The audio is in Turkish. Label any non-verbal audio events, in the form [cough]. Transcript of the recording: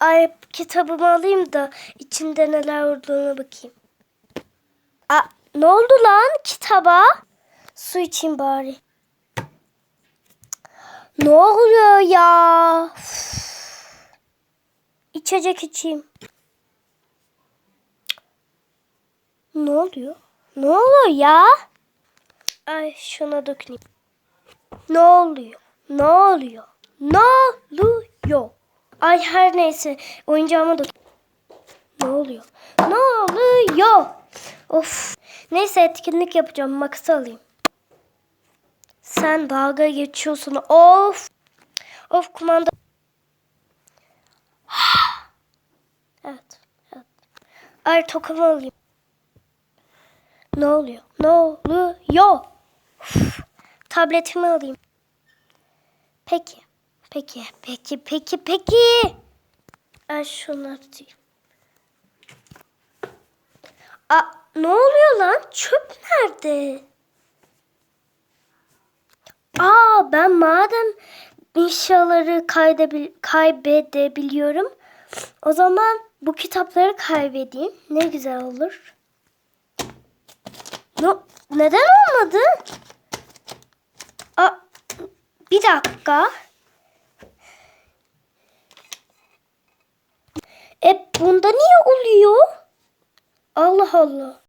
Ay kitabımı alayım da içinde neler olduğuna bakayım. Aa, ne oldu lan kitaba? Su içeyim bari. Ne oluyor ya? Üf. İçecek içeyim. Ne oluyor? Ne oluyor ya? Ay şuna dokunayım. Ne oluyor? Ne oluyor? Ne oluyor? Ay her neyse oyuncağıma dokun. Ne oluyor? Ne oluyor? Of. Neyse etkinlik yapacağım. Makası alayım. Sen dalga geçiyorsun. Of. Of kumanda. [gasps] evet. Evet. Ay tokamı alayım. Ne oluyor? Ne oluyor? Uf. Tabletimi alayım. Peki. Peki. Peki. Peki. Peki. Ay şunu atayım. Aa, ne oluyor lan? Çöp nerede? Aa ben madem eşyaları kaydebil- kaybedebiliyorum. O zaman bu kitapları kaybedeyim. Ne güzel olur. No, neden olmadı? Aa, bir dakika. E bunda niye oluyor? Allah Allah.